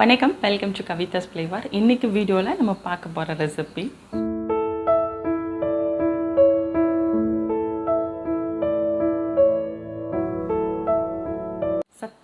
வணக்கம். Welcome to Kavidas flavour இன்றைக்கி வீடியோவில் நம்ம பார்க்க போகிற ரெசிபி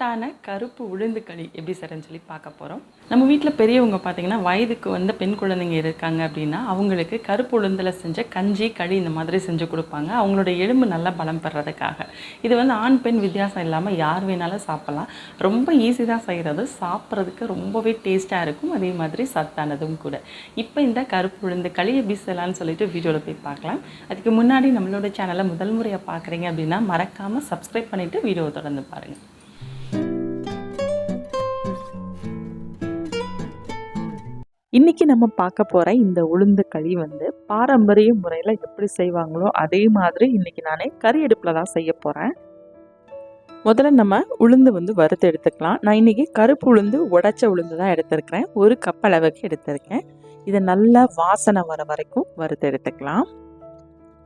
சத்தான கருப்பு உளுந்து களி எப்படி செய்றேன்னு சொல்லி பார்க்க போகிறோம் நம்ம வீட்டில் பெரியவங்க பார்த்தீங்கன்னா வயதுக்கு வந்த பெண் குழந்தைங்க இருக்காங்க அப்படின்னா அவங்களுக்கு கருப்பு உளுந்தில் செஞ்ச கஞ்சி களி இந்த மாதிரி செஞ்சு கொடுப்பாங்க. அவங்களோட எலும்பு நல்லா பலம் பெறதுக்காக. இது வந்து ஆண் பெண் வித்தியாசம் இல்லாமல் யார் வேணாலும் சாப்பிட்லாம். ரொம்ப ஈஸி தான் செய்கிறது சாப்பிட்றதுக்கு ரொம்பவே டேஸ்ட்டாக இருக்கும். அதே மாதிரி சத்தானதும் கூட. இப்போ இந்த கருப்பு உளுந்து களி எப்படி செய்யலாம்னு சொல்லிட்டு வீடியோவில் போய் பார்க்கலாம். அதுக்கு முன்னாடி நம்மளோட சேனலை முதல் முறையாக பார்க்குறீங்க அப்படின்னா மறக்காமல் சப்ஸ்கிரைப் பண்ணிவிட்டு வீடியோவை தொடர்ந்து பாருங்கள் இன்றைக்கி நம்ம பார்க்க போகிற இந்த உளுந்து களி வந்து பாரம்பரிய முறையில் எப்படி செய்வாங்களோ அதே மாதிரி இன்றைக்கி நானே கறி அடுப்பில் தான் செய்ய போகிறேன் முதல்ல நம்ம உளுந்து வந்து வறுத்து எடுத்துக்கலாம். நான் இன்னைக்கு கருப்பு உளுந்து உடைச்ச உளுந்து தான் எடுத்திருக்கிறேன். ஒரு கப் அளவுக்கு எடுத்திருக்கேன். இதை நல்லா வாசனை வர வரைக்கும் வறுத்து எடுத்துக்கலாம்.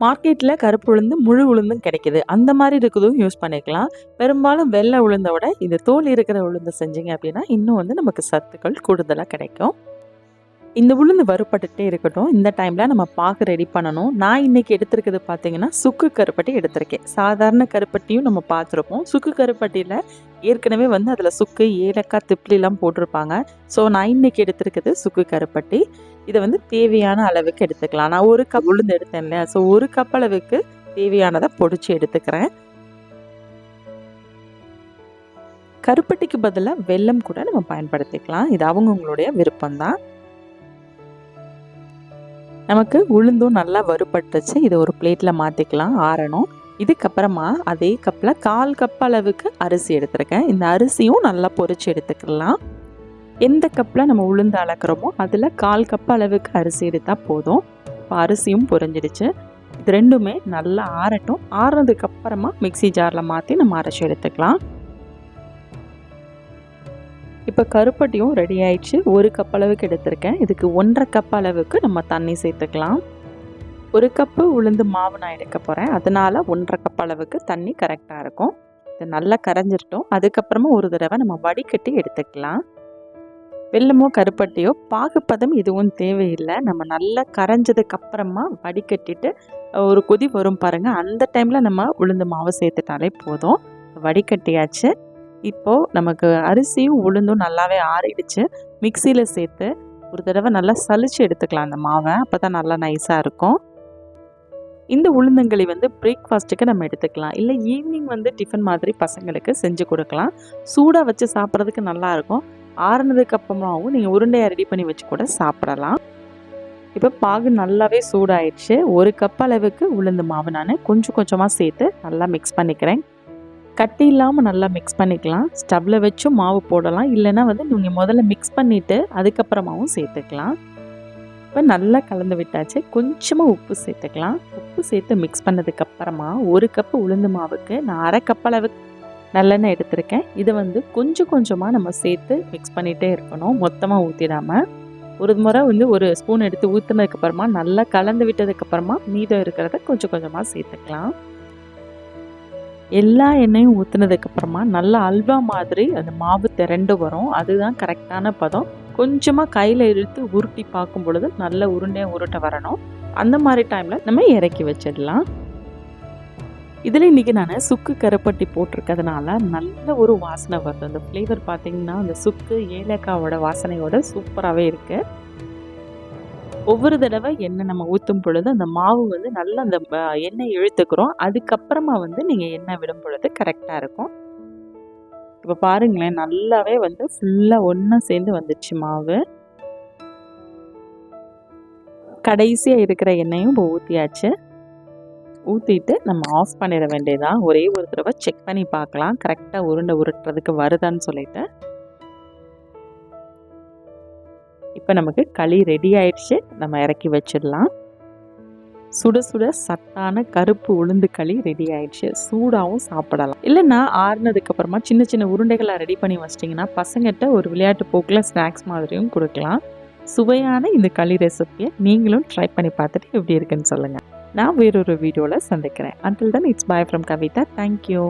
மார்க்கெட்டில் கருப்பு உளுந்து முழு உளுந்தும் கிடைக்குது. அந்த மாதிரி இருக்குதும் யூஸ் பண்ணிக்கலாம். பெரும்பாலும் வெள்ளை உளுந்தை விட தோல் இருக்கிற உளுந்து செஞ்சீங்க அப்படின்னா இன்னும் வந்து நமக்கு சத்துக்கள் கூடுதலாக கிடைக்கும். இந்த உளுந்து வறுப்பட்டுகிட்டே இருக்கட்டும். இந்த டைமில் நம்ம பாகு ரெடி பண்ணணும். நான் இன்னைக்கு எடுத்திருக்கிறது பார்த்தீங்கன்னா சுக்கு கருப்பட்டி எடுத்திருக்கேன். சாதாரண கருப்பட்டியும் நம்ம பார்த்துருப்போம். சுக்கு கருப்பட்டியில் ஏற்கனவே வந்து அதில் சுக்கு ஏலக்காய் திப்ளிலாம் போட்டிருப்பாங்க. ஸோ நான் இன்னைக்கு எடுத்திருக்கிறது சுக்கு கருப்பட்டி. இதை வந்து தேவையான அளவுக்கு எடுத்துக்கலாம். நான் ஒரு கப் உளுந்து எடுத்தேன் இல்லையா? ஸோ ஒரு கப் அளவுக்கு தேவையானதை பொடிச்சு எடுத்துக்கிறேன். கருப்பட்டிக்கு பதிலாக வெல்லம் கூட நம்ம பயன்படுத்திக்கலாம். இது அவங்கவுங்களுடைய விருப்பம்தான். நமக்கு உளுந்தும் நல்லா வறுபட்டுச்சு இதை ஒரு பிளேட்டில் மாற்றிக்கலாம் ஆறணும். இதுக்கப்புறமா அதே கப்பில் கால் கப் அளவுக்கு அரிசி எடுத்திருக்கேன். இந்த அரிசியும் நல்லா பொரிச்சு எடுத்துக்கலாம். எந்த கப்பில் நம்ம உளுந்து அளக்குறோமோ அதில் கால் கப் அளவுக்கு அரிசி எடுத்தால் போதும். இப்போ அரிசியும் பொரிஞ்சிடுச்சு. இது ரெண்டுமே நல்லா ஆறட்டும். ஆறுனதுக்கு அப்புறமா மிக்சி ஜாரில் மாற்றி நம்ம அரைச்சி எடுத்துக்கலாம். இப்போ கருப்பட்டியும் ரெடி ஆயிடுச்சு. ஒரு கப் அளவுக்கு எடுத்திருக்கேன். இதுக்கு ஒன்றரை கப் அளவுக்கு நம்ம தண்ணி சேர்த்துக்கலாம். ஒரு கப்பு உளுந்து மாவு நான் எடுக்க போகிறேன் அதனால் ஒன்றரை கப் அளவுக்கு தண்ணி கரெக்டாக இருக்கும். இது நல்லா கரைஞ்சிட்டோம் அதுக்கப்புறமா ஒரு தடவை நம்ம வடிகட்டி எடுத்துக்கலாம். வெள்ளமோ கருப்பட்டியோ பாகுப்பதம் எதுவும் தேவையில்லை. நம்ம நல்லா கரைஞ்சதுக்கு அப்புறமா வடிகட்டிட்டு ஒரு கொதி வரும் பாருங்கள் அந்த டைமில் நம்ம உளுந்து மாவு சேர்த்துட்டாலே போதும். வடிகட்டியாச்சு. இப்போது நமக்கு அரிசியும் உளுந்தும் நல்லாவே ஆறிடுச்சு. மிக்சியில் சேர்த்து ஒரு தடவை நல்லா சலிச்சு எடுத்துக்கலாம் அந்த மாவை. அப்போ தான் நல்லா நைஸாக இருக்கும். இந்த உளுந்தங்களி வந்து பிரேக்ஃபாஸ்ட்டுக்கு நம்ம எடுத்துக்கலாம். இல்லை ஈவினிங் வந்து டிஃபன் மாதிரி பசங்களுக்கு செஞ்சு கொடுக்கலாம். சூடாக வச்சு சாப்பிட்றதுக்கு நல்லாயிருக்கும் ஆறுனதுக்கு அப்புறமாவும் நீங்கள் உருண்டையாக ரெடி பண்ணி வச்சு கூட சாப்பிடலாம். இப்போ பாகு நல்லாவே சூடாயிடுச்சு. ஒரு கப் அளவுக்கு உளுந்து மாவு நான் கொஞ்சம் கொஞ்சமாக சேர்த்து நல்லா மிக்ஸ் பண்ணிக்கிறேன். கட்டி இல்லாமல் நல்லா மிக்ஸ் பண்ணிக்கலாம். ஸ்டவ்வில் வச்சும் மாவு போடலாம். இல்லைன்னா வந்து நீங்கள் முதல்ல மிக்ஸ் பண்ணிவிட்டு அதுக்கப்புறமாவும் சேர்த்துக்கலாம். இப்போ நல்லா கலந்து விட்டாச்சு. கொஞ்சமாக உப்பு சேர்த்துக்கலாம். உப்பு சேர்த்து மிக்ஸ் பண்ணதுக்கப்புறமா ஒரு கப்பு உளுந்து மாவுக்கு நான் அரை கப் அளவுக்கு நல்லெண்ணெய் எடுத்திருக்கேன். இதை வந்து கொஞ்சம் கொஞ்சமாக நம்ம சேர்த்து மிக்ஸ் பண்ணிகிட்டே இருக்கணும். மொத்தமாக ஊற்றிடாமல் ஒரு முறை வந்து ஒரு ஸ்பூன் எடுத்து ஊற்றுனதுக்கப்புறமா நல்லா கலந்து விட்டதுக்கப்புறமா மீதம் இருக்கிறத கொஞ்சம் கொஞ்சமாக சேர்த்துக்கலாம். எல்லா எண்ணெயும் ஊற்றுனதுக்கப்புறமா நல்லா அல்வா மாதிரி அந்த மாவு திரண்டு வரும். அதுதான் கரெக்டான பதம். கொஞ்சமாக கையில் இழுத்து உருட்டி பார்க்கும் பொழுது நல்ல உருண்டையாக உருட்ட வரணும். அந்த மாதிரி டைமில் நம்ம இறக்கி வச்சிடலாம். இதில் இன்றைக்கி நான் சுக்கு கருப்பட்டி போட்டிருக்கிறதுனால நல்ல ஒரு வாசனை வருது. அந்த ஃப்ளேவர் பார்த்திங்கன்னா அந்த சுக்கு ஏலக்காவோட வாசனையோட சூப்பராகவே இருக்குது ஒவ்வொரு தடவை எண்ணெய் நம்ம ஊற்றும் பொழுது அந்த மாவு வந்து நல்லா அந்த எண்ணெய் இழுத்துக்கிறோம். அதுக்கப்புறமா வந்து நீங்கள் எண்ணெய் விடும் பொழுது கரெக்டாக இருக்கும். இப்போ பாருங்களேன் நல்லாவே வந்து ஃபுல்லாக ஒன்றா சேர்ந்து வந்துடுச்சு மாவு. கடைசியாக இருக்கிற எண்ணெயும் இப்போ ஊற்றியாச்சு ஊற்றிட்டு நம்ம ஆஃப் பண்ணிட வேண்டியதான் ஒரே ஒரு தடவை செக் பண்ணி பார்க்கலாம். கரெக்டாக உருண்டை உருட்டுறதுக்கு வருதான்னு சொல்லிட்டு. இப்போ நமக்கு களி ரெடி ஆயிடுச்சு. நம்ம இறக்கி வச்சிடலாம். சுட சுட சத்தான கருப்பு உளுந்து களி ரெடி ஆயிடுச்சு. சூடாகவும் சாப்பிடலாம். இல்லைன்னா ஆறுனதுக்கு அப்புறமா சின்ன சின்ன உருண்டைகளை ரெடி பண்ணி வச்சிட்டிங்கன்னா பசங்கிட்ட ஒரு விளையாட்டு போக்கில் ஸ்நாக்ஸ் மாதிரியும் கொடுக்கலாம். சுவையான இந்த களி ரெசிப்பியை நீங்களும் ட்ரை பண்ணி பார்த்துட்டு எப்படி இருக்குன்னு சொல்லுங்கள் நான் வேறொரு வீடியோவில் சந்திக்கிறேன். Until then it's bye from Kavitha thank you